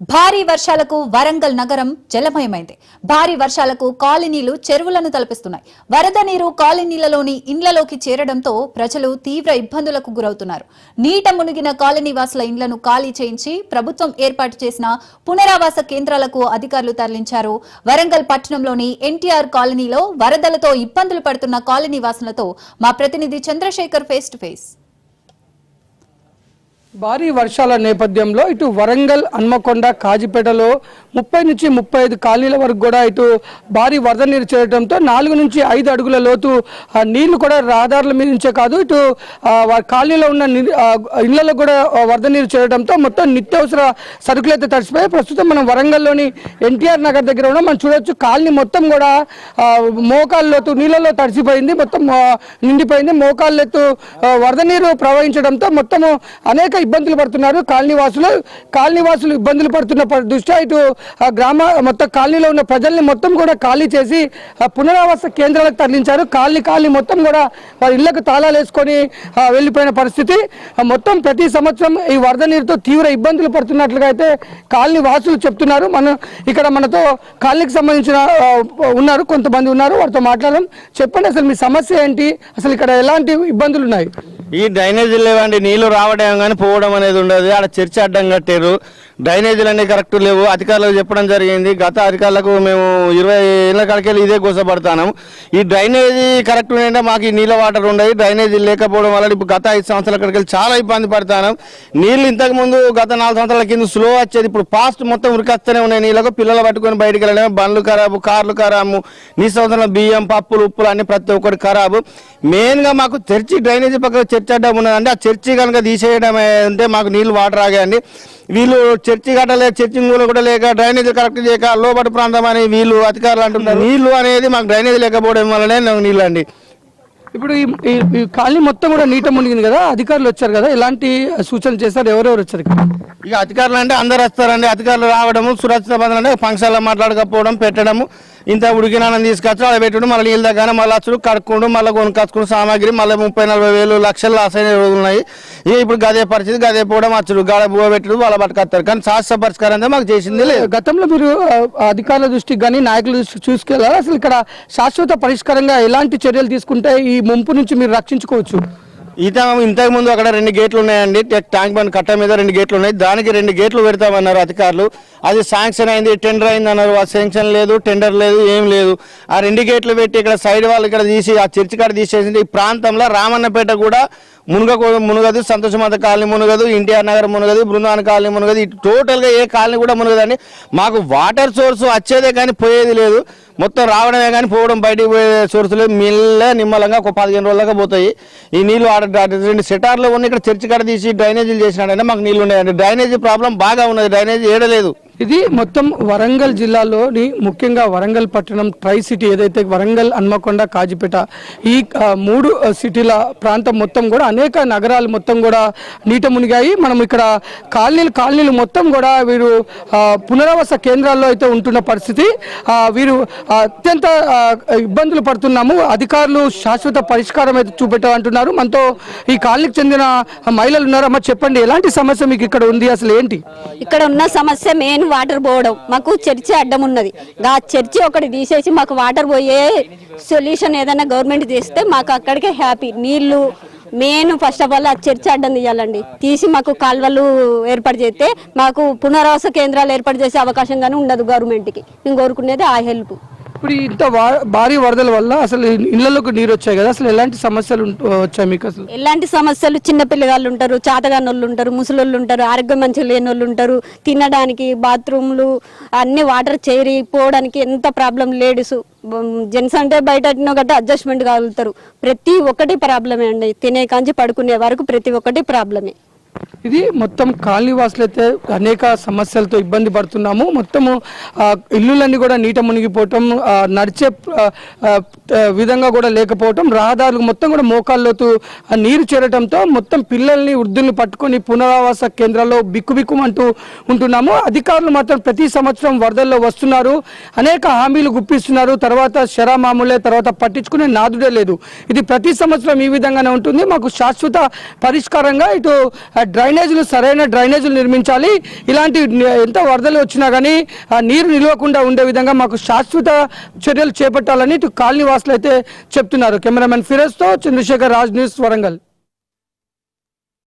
భారీ వర్షాలకు వరంగల్ నగరం జలమయమైంది. భారీ వర్షాలకు కాలనీలు చెరువులను తలపిస్తున్నాయి. వరద నీరు కాలనీలలోని ఇండ్లలోకి చేరడంతో ప్రజలు తీవ్ర ఇబ్బందులకు గురవుతున్నారు. నీట మునిగిన కాలనీ వాసుల ఇండ్లను ఖాళీ చేయించి ప్రభుత్వం ఏర్పాటు చేసిన పునరావాస కేంద్రాలకు అధికారులు తరలించారు. వరంగల్ పట్టణంలోని ఎన్టీఆర్ కాలనీలో వరదలతో ఇబ్బందులు పడుతున్న కాలనీ వాసులతో మా ప్రతినిధి చంద్రశేఖర్ ఫేస్ టు ఫేస్. భారీ వర్షాల నేపథ్యంలో ఇటు వరంగల్ హన్మకొండ కాజిపేటలో ముప్పై నుంచి ముప్పై ఐదు కాలనీల వరకు కూడా ఇటు భారీ వరద నీరు చేరడంతో నాలుగు నుంచి ఐదు అడుగుల లోతు ఆ, నీళ్ళు కూడా రహదారుల మీద నుంచే కాదు ఇటు కాలనీలో ఉన్న ఇళ్ళలో కూడా వరద నీరు చేరడంతో మొత్తం నిత్యావసర సరుకులు అయితే తడిసిపోయాయి. ప్రస్తుతం మనం వరంగల్లోని ఎన్టీఆర్ నగర్ దగ్గర ఉన్నాం. మనం చూడవచ్చు కాలనీ మొత్తం కూడా ఆ, మోకాళ్ళ లోతు నీళ్ళలో తడిసిపోయింది. మొత్తం నిండిపోయింది. మోకాళ్ళ వరద నీరు ప్రవహించడంతో మొత్తము అనేక ఇబ్బందులు పడుతున్నారు. కాలనీ వాసులు కాలనీ వాసులు ఇబ్బందులు పడుతున్న దృష్ట్యా ఇటు ఆ, గ్రామ మొత్తం కాలనీలో ఉన్న ప్రజల్ని మొత్తం కూడా ఖాళీ చేసి పునరావాస కేంద్రాలకు తరలించారు. కాలనీ కాలనీ మొత్తం కూడా వారి ఇళ్ళకు తాళాలు వేసుకొని వెళ్ళిపోయిన పరిస్థితి. మొత్తం ప్రతి సంవత్సరం ఈ వరద నీరుతో తీవ్ర ఇబ్బందులు పడుతున్నట్లుగా అయితే కాలనీ వాసులు చెప్తున్నారు. మనం ఇక్కడ మనతో కాలనీకి సంబంధించిన ఉన్నారు. కొంతమంది ఉన్నారు. వారితో మాట్లాడడం చెప్పండి అసలు మీ సమస్య ఏంటి? అసలు ఇక్కడ ఎలాంటి ఇబ్బందులు ఉన్నాయి? ఈ డ్రైనేజీలు లేవండి నీళ్ళు రావడం కానీ పోవడం అనేది ఉండదు. ఆడ చర్చి అడ్డం కట్టారు డ్రైనేజీలు అన్ని కరెక్ట్ లేవు. అధికారులకు చెప్పడం జరిగింది. గత అధికారులకు మేము ఇరవై ఏళ్ళ కాడికెళ్ళి ఇదే గోసపడతాము ఈ డ్రైనేజీ కరెక్ట్ ఉండే మాకు ఈ నీళ్ళ వాటర్ ఉండదు. డ్రైనేజీ లేకపోవడం వల్ల ఇప్పుడు గత ఐదు సంవత్సరాల కాడికెళ్ళి చాలా ఇబ్బంది పడతాను నీళ్ళు ఇంతకు ముందు గత నాలుగు సంవత్సరాల కింద స్లో వచ్చేది. ఇప్పుడు ఫాస్ట్ మొత్తం ఉరికొస్తూనే ఉన్నాయి నీళ్ళకు. పిల్లలు పట్టుకొని బయటికి వెళ్ళడం బండ్లు ఖరాబు కార్లు ఖరాబు నీ సంవత్సరం బియ్యం పప్పులు ఉప్పులు అన్ని ప్రతి ఒక్కటి ఖరాబు. మెయిన్గా మాకు చర్చి డ్రైనేజీ పక్కన చర్చి అడ్డం ఉన్నదండి. ఆ చర్చి కనుక తీసేయడం అంటే మాకు నీళ్ళు వాటర్ ఆగాయండి. వీళ్ళు చర్చి కట్టలేక చర్చి మూల కూడా లేక డ్రైనేజీ కరెక్ట్ చేయక లోపటి ప్రాంతం అని వీళ్ళు అధికారులు అంటున్నారు. నీళ్ళు అనేది మాకు డ్రైనేజీ లేకపోవడం వల్లనే నీళ్ళు అండి ఇప్పుడు ఈ కాలనీ మొత్తం కూడా నీట మునిగింది కదా? అధికారులు వచ్చారు కదా? ఎలాంటి సూచనలు చేశారు? ఎవరెవరు వచ్చారు ఇక అధికారులు అంటే అందరు వస్తారండి. అధికారులు రావడము సురక్షిత బంధులు అంటే ఫంక్షన్లో మాట్లాడకపోవడం పెట్టడము ఇంత ఉడికినానం తీసుకొచ్చి అలా పెట్టుడు మళ్ళీ నీళ్ళ దగ్గర మళ్ళీ వచ్చుడు కడుక్కుండు మళ్ళీ కొనుకొచ్చుకుని సామాగ్రి మళ్ళీ ముప్పై నలభై వేలు లక్షలు లాస్ అయిన రోజులు ఉన్నాయి. ఇక ఇప్పుడు గదే పరిస్థితి గదే పోవడం వచ్చుడు గాడ బువ పెట్టుడు వాళ్ళ పట్టుకొస్తారు కానీ శాస్త్ర పరిష్కారం అంతా మాకు చేసింది లేదు. గతంలో మీరు అధికారుల దృష్టికి కానీ నాయకుల దృష్టికి చూసుకెళ్ళాలి అసలు ఇక్కడ శాశ్వత పరిష్కారంగా ఎలాంటి చర్యలు తీసుకుంటే ఈ ముంపు నుంచి మీరు రక్షించుకోవచ్చు? ఈత ఇంతకు ముందు అక్కడ రెండు గేట్లు ఉన్నాయండి. ట్యాంక్ బండ్ కట్ట మీద రెండు గేట్లు ఉన్నాయి. దానికి రెండు గేట్లు పెడతామన్నారు అధికారులు. అది శాంక్షన్ అయింది టెండర్ అయింది అన్నారు ఆ శాంక్షన్ లేదు టెండర్ లేదు ఏం లేదు. ఆ రెండు గేట్లు పెట్టి ఇక్కడ సైడ్ వాళ్ళు ఇక్కడ తీసి ఆ చర్చి కాడ తీసేసింది. ఈ ప్రాంతంలో రామన్నపేట కూడా మునుగ మునుగదు సంతోషమాత కాలనీ మునుగదు ఎన్టీఆర్ నగర్ మునుగదు బృందావన కాలనీ మునుగదు. టోటల్గా ఏ కాలనీ కూడా మునుగదండి. మాకు వాటర్ సోర్స్ వచ్చేదే కానీ పోయేది లేదు. మొత్తం రావడమే కానీ పోవడం బయటికి పోయే సోర్సులు మిల్ల నిమ్మలంగా ఒక పదిహేను రోజులకి పోతాయి. ఈ నీళ్ళు ఆడ రెండు సెటార్లో ఉన్న ఇక్కడ చర్చి కాడ తీసి డ్రైనేజీలు చేసినాడంటే మాకు నీళ్ళు ఉన్నాయండి. డ్రైనేజీ ప్రాబ్లం బాగా ఉన్నది. డ్రైనేజీ ఏడలేదు. ఇది మొత్తం వరంగల్ జిల్లాలోని ముఖ్యంగా వరంగల్ పట్టణం ట్రై సిటీ ఏదైతే వరంగల్ హన్మకొండ కాజిపేట ఈ మూడు సిటీల ప్రాంతం మొత్తం కూడా అనేక నగరాలు మొత్తం కూడా నీట మునిగాయి. మనం ఇక్కడ కాలనీలు కాలనీలు మొత్తం కూడా వీరు పునరావాస కేంద్రాల్లో అయితే ఉంటున్న పరిస్థితి. వీరు అత్యంత ఇబ్బందులు పడుతున్నాము. అధికారులు శాశ్వత పరిష్కారం అయితే చూపెట్టాలంటున్నారు. మనతో ఈ కాలనీకి చెందిన మహిళలు ఉన్నారు అమ్మ చెప్పండి ఎలాంటి సమస్య మీకు ఇక్కడ ఉంది? అసలు ఏంటి? ఇక్కడ ఉన్న సమస్య మెయిన్ వాటర్ పోవడం మాకు చర్చి అడ్డం ఉన్నది. ఆ చర్చి ఒకటి తీసేసి మాకు వాటర్ పోయే సొల్యూషన్ ఏదైనా గవర్నమెంట్ తీస్తే మాకు అక్కడికే హ్యాపీ. నీళ్ళు మెయిన్ ఫస్ట్ ఆఫ్ ఆల్ ఆ చర్చి అడ్డం తీయాలండి. తీసి మాకు కాలువలు ఏర్పాటు చేస్తే మాకు పునరావాస కేంద్రాలు ఏర్పాటు చేసే అవకాశం కానీ ఉండదు గవర్నమెంట్కి. మేము కోరుకునేది ఆ హెల్ప్. ఇప్పుడు ఇంత భారీ వరదల వల్ల అసలు ఇళ్ళలోకి నీరు వచ్చాయి కదా. అసలు ఎలాంటి సమస్యలు వచ్చాయి మీకు అసలు? ఎలాంటి సమస్యలు? చిన్న పిల్లగాళ్ళు ఉంటారు చాతగాని వాళ్ళు ఉంటారు ముసలోళ్ళు ఉంటారు ఆరోగ్యం మంచి లేని వాళ్ళు ఉంటారు. తినడానికి బాత్రూమ్లు అన్ని వాటర్ చేరి పోవడానికి ఎంత ప్రాబ్లం లేడీస్. జెంట్స్ అంటే బయట గట్రా అడ్జస్ట్మెంట్ కాగలుగుతారు. ప్రతి ఒక్కటి ప్రాబ్లమే అండి. తినే కాంచి పడుకునే వరకు ప్రతి ఒక్కటి ప్రాబ్లమే. ఇది మొత్తం కాలనీ అయితే అనేక సమస్యలతో ఇబ్బంది పడుతున్నాము. మొత్తము ఇల్లులన్నీ కూడా నీట మునిగిపోవటం నడిచే విధంగా కూడా లేకపోవటం రహదారులు మొత్తం కూడా మోకాల్లోతు నీరు చేరటంతో మొత్తం పిల్లల్ని వృద్ధుల్ని పట్టుకొని పునరావాస కేంద్రాల్లో బిక్కుబిక్కుమంటూ ఉంటున్నాము. అధికారులు మాత్రం ప్రతి సంవత్సరం వరదల్లో వస్తున్నారు. అనేక హామీలు గుప్పిస్తున్నారు. తర్వాత శరామామూలే తర్వాత పట్టించుకునే నాదుడే లేదు. ఇది ప్రతి సంవత్సరం ఈ విధంగానే ఉంటుంది. మాకు శాశ్వత పరిష్కారంగా ఇటు డ్రైనేజీలు సరైన డ్రైనేజీలు నిర్మించాలి. ఇలాంటి ఎంత వరదలు వచ్చినా కానీ ఆ నీరు నిలవకుండా ఉండే విధంగా మాకు శాశ్వత చర్యలు చేపట్టాలని కాలనీ వాసులు అయితే చెప్తున్నారు. కెమెరామెన్ ఫిరోజ్తో చంద్రశేఖర్ రాజ్ న్యూస్ వరంగల్.